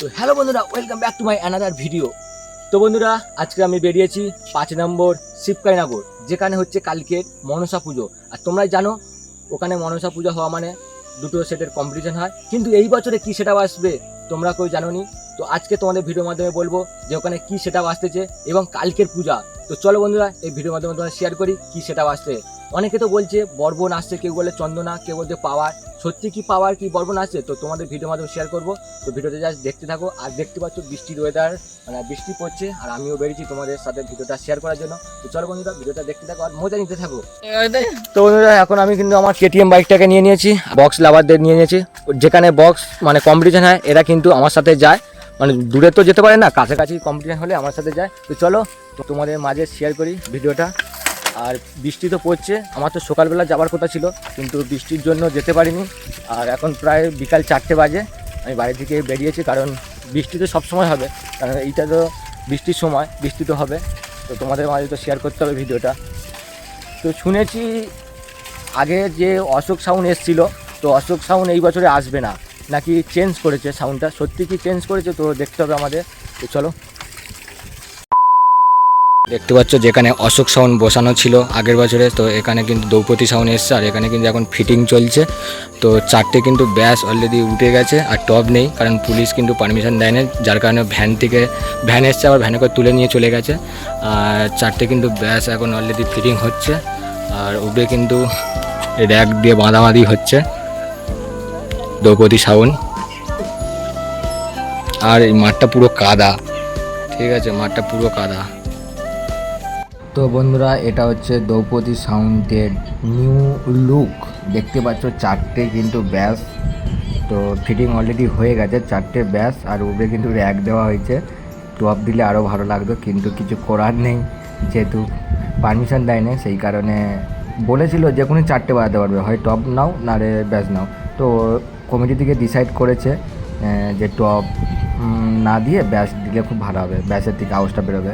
তো হ্যালো বন্ধুরা welcome back to my another video তো বন্ধুরা, আজকে আমি বেরিয়েছি পাঁচ নম্বর শিবকাইনগর যেখানে হচ্ছে কালকের মনসা পুজো। আর তোমরা জানো, ওখানে মনসা পুজো হওয়া মানে দুটো সেটের কম্পিটিশন হয়। কিন্তু এই বছরে কি সেটা আসবে, তোমরা কেউ জানো নি তো আজকে তোমাদের ভিডিওর মাধ্যমে বলব যে ওখানে কি সেটা আসতেছে এবং কালকের পূজা। তো চলো বন্ধুরা, এই ভিডিওর মাধ্যমে তোমরা শেয়ার করি, কী সেটা আসছে। অনেকে তো বলছে বর্বন আসছে, কেউ বলে চন্দনা, কেউ বলছে পাওয়ার। সত্যি কি পাওয়ার, কি বর্বন আসছে? তো তোমাদের ভিডিওর মাধ্যমে শেয়ার করব। তো ভিডিওতে জাস্ট দেখতে থাকো। আর দেখতে পাচ্ছ বৃষ্টির ওয়েদার মানে বৃষ্টি পড়ছে, আর আমিও বেরিয়েছি তোমাদের সাথে ভিডিওটা শেয়ার করার জন্য। তো চলো বন্ধুরা, ভিডিওটা দেখতে থাকো আর মজা নিতে থাকো। তো বন্ধুরা, এখন আমি কিন্তু আমার কেটিএম বাইকটাকে নিয়ে নিয়েছি বক্স লাভারদের নিয়ে নিয়েছি। যেখানে বক্স মানে কম্পিটিশন হয়, এরা কিন্তু আমার সাথে যায়। মানে দূরে তো যেতে পারে না, কাছাকাছি কম্পিটিশন হলে আমার সাথে যায়। তো চলো তোমাদের মাঝে শেয়ার করি ভিডিওটা। আর বৃষ্টি তো পড়ছে। আমার তো সকালবেলা যাওয়ার কথা ছিল, কিন্তু বৃষ্টির জন্য যেতে পারিনি। আর এখন প্রায় বিকাল চারটে বাজে। আমি বাড়ি থেকে বেরিয়েছি, কারণ বৃষ্টি তো সবসময় হবে। কারণ এইটা তো বৃষ্টির সময়, বৃষ্টি তো হবে। তো তোমাদের মাঝে তো শেয়ার করতে হবে ভিডিওটা। তো শুনেছি আগে যে অশোক সাউন্ড এসছিল, তো অশোক সাউন্ড এই বছরে আসবে না। নাকি চেঞ্জ করেছে সাউন্ডটা সত্যি কি চেঞ্জ করেছে? তো দেখতে হবে আমাদের। তো চলো। দেখতে পাচ্ছ যেখানে অশোক সাউন্ড বসানো ছিল আগের বছরে, তো এখানে কিন্তু দ্রৌপদী সাউন্ড এসছে আর এখানে কিন্তু এখন ফিটিং চলছে। তো চারটে কিন্তু ব্যাস অলরেডি উঠে গেছে আর টপ নেই, কারণ পুলিশ কিন্তু পারমিশন দেয় না যার কারণে ভ্যান থেকে ভ্যান এসছে, আবার ভ্যানে করে তুলে নিয়ে চলে গেছে। আর চারটে কিন্তু ব্যাস এখন অলরেডি ফিটিং হচ্ছে। আর উপরে কিন্তু র্যাক দিয়ে বাঁধাবাঁধি হচ্ছে দ্রৌপদী সাউন্ড আর এই মাঠটা পুরো কাদা, ঠিক আছে, মাঠটা পুরো কাদা। তো বন্ধুরা, এটা হচ্ছে দ্রৌপদী সাউন্ডের নিউ লুক। দেখতে পাচ্ছ চারটে কিন্তু ব্যাস। তো ফিটিং অলরেডি হয়ে গেছে, চারটে ব্যাস, আর উপরে কিন্তু র্যাক দেওয়া হয়েছে। টপ দিলে আরও ভালো লাগতো, কিন্তু কিছু করার নেই, যেহেতু পারমিশন দেয় না সেই কারণে বলেছিল যে কোনো চারটে বাজাতে পারবে। হয় টপ নাও না রে ব্যাস নাও। তো কমিটি থেকে ডিসাইড করেছে যে টপ না দিয়ে ব্যাস দিলে খুব ভালো হবে। ব্যাসের থেকে আওয়াজটা বেরোবে।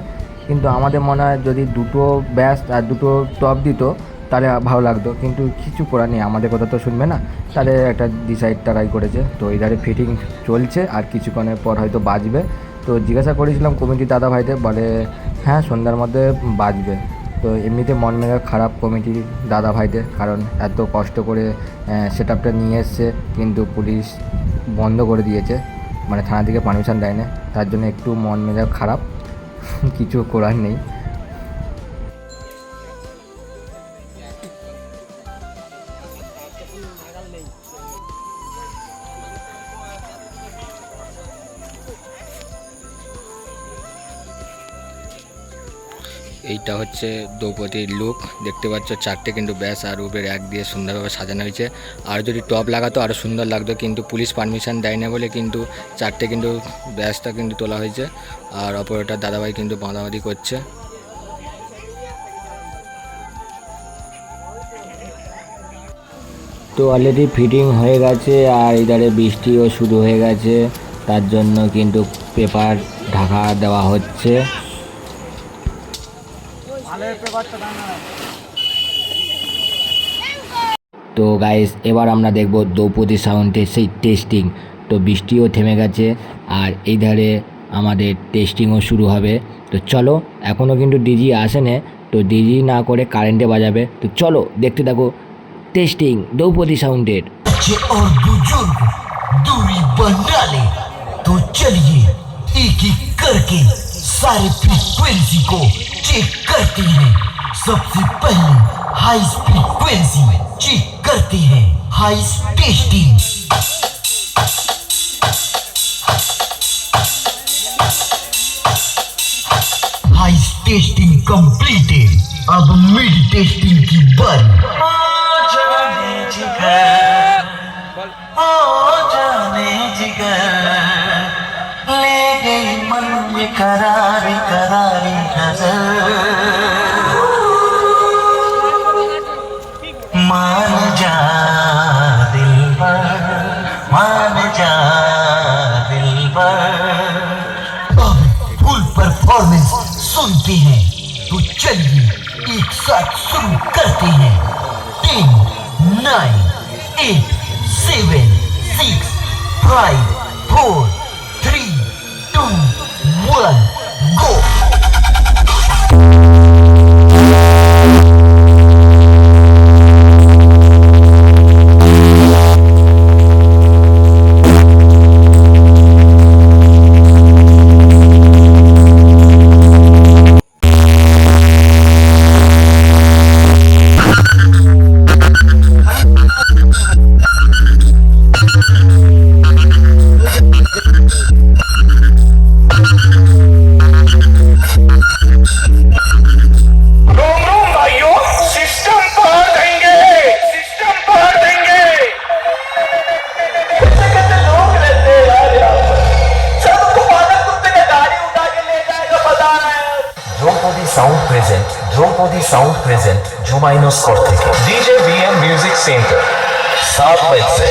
কিন্তু আমাদের মনে হয় যদি দুটো ব্যাস আর দুটো টপ দিত, তাহলে ভালো লাগতো। কিন্তু কিছু করার নেই, আমাদের কথা তো শুনবে না। তাহলে একটা ডিসাইড তারাই করেছে। তো এধারে ফিটিং চলছে, আর কিছুক্ষণের পর হয়তো বাজবে। তো জিজ্ঞাসা করেছিলাম কমিটি দাদা ভাইদের বলে হ্যাঁ সন্ধ্যার মধ্যে বাজবে। তো এমনিতে মন মেজাজ খারাপ কমিটির দাদা ভাইদের কারণ এত কষ্ট করে সেট আপটা নিয়ে এসছে, কিন্তু পুলিশ বন্ধ করে দিয়েছে। মানে থানা থেকে পারমিশন দেয় না তার জন্য একটু মন মেজাজ খারাপ। কিছু করার নেই। এইটা হচ্ছে দ্রৌপদীর লুক দেখতে পাচ্ছ চারটে কিন্তু ব্যাস আর উপরে এক দিয়ে সুন্দরভাবে সাজানো হয়েছে। আর যদি টপ লাগাতো আরও সুন্দর লাগতো, কিন্তু পুলিশ পারমিশন দেয় না বলে কিন্তু চারটে কিন্তু ব্যাসটা কিন্তু তোলা হয়েছে। আর অপরটা দাদাভাই কিন্তু বাঁধাবাঁধি করছে। তো অলরেডি ফিটিং হয়ে গেছে আর এধারে বৃষ্টিও শুরু হয়ে গেছে। তার জন্য কিন্তু পেপার ঢাকা দেওয়া হচ্ছে। তো গাইস এবার আমরা দেখব দ্রৌপদী সাউন্ডের সেই টেস্টিং তো বৃষ্টিও থেমে গেছে আর এই ধারে আমাদের টেস্টিংও শুরু হবে তো চলো এখনও কিন্তু ডিজি আসেনে তো ডিজি না করে কারেন্টে বাজাবে তো চলো দেখতে থাকো টেস্টিং দ্রৌপদী সাউন্ডের बच्चे और बुजुर्ग दूरी बना ले तो चलिए एक एक करके सारे फ्रीक्वेंसी को चेक करते हैं। सबसे पहले हाई फ्रीक्वेंसी चेक करते हैं। High testing high testing completed अब मिड टेस्टिंग की बारी। ओ जाने जिगर। में करारी करारी नज़र। मान जा दिल मान जा दिल अब फुल परफॉर्मेंस सुनते हैं तो चलिए एक साथ शुरू करते हैं। Ten nine eight seven six five four Draupadi sound present জুমাইনো কর থেকে DJ BM music center south ওয়েলসে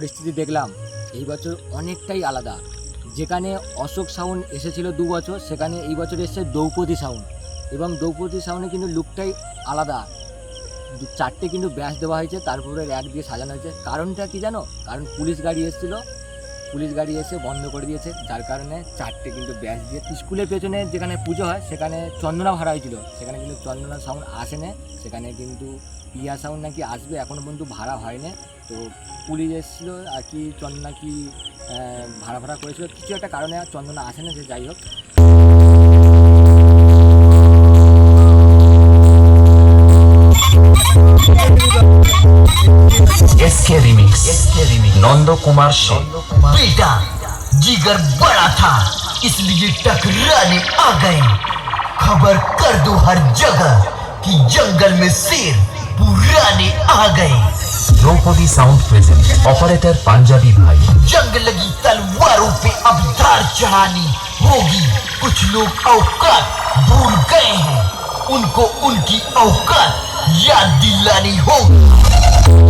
পরিস্থিতি দেখলাম, এই বছর অনেকটাই আলাদা। যেখানে অশোক সাউন্ড এসেছিল দু বছর, সেখানে এই বছর এসেছে দ্রৌপদী সাউন্ড। এবং দ্রৌপদী সাউন্ডে কিন্তু লুকটাই আলাদা। চারটে কিন্তু ব্যাস দেওয়া হয়েছে, তারপরে র্যাক দিয়ে সাজানো হয়েছে। কারণটা কি জানো? কারণ পুলিশ গাড়ি এসেছিল, পুলিশ গাড়ি এসে বন্ধ করে দিয়েছে। যার কারণে চারটে কিন্তু ব্যাস দিয়ে স্কুলের পেছনে যেখানে পুজো হয়, সেখানে চন্দনা ভাড়া হয়েছিল। সেখানে কিন্তু চন্দনা সাউন্ড আসে না সেখানে কিন্তু পিয়া সাউন্ড নাকি আসবে এখনও পর্যন্ত ভাড়া হয়নি তো পুলিশ এসেছিলো আর কি চন্দনা কি আহ, ভাড়া ভাড়া করেছিল কিছু একটা কারণে আর চন্দনা আসে না সে যাই হোক SK remix SK remix Nandakumar Sen बेटा जिगर बड़ा था इसलिए टकराने आ गए खबर कर दो हर जगह कि जंगल में शेर पुराने आ गए। Draupadi sound present operator Punjabi भाई। जंग लगी तलवारों पे अब धार चढ़ानी होगी। कुछ लोग औकात भूल गए हैं। उनको उनकी औकात याद दिलानी होगी।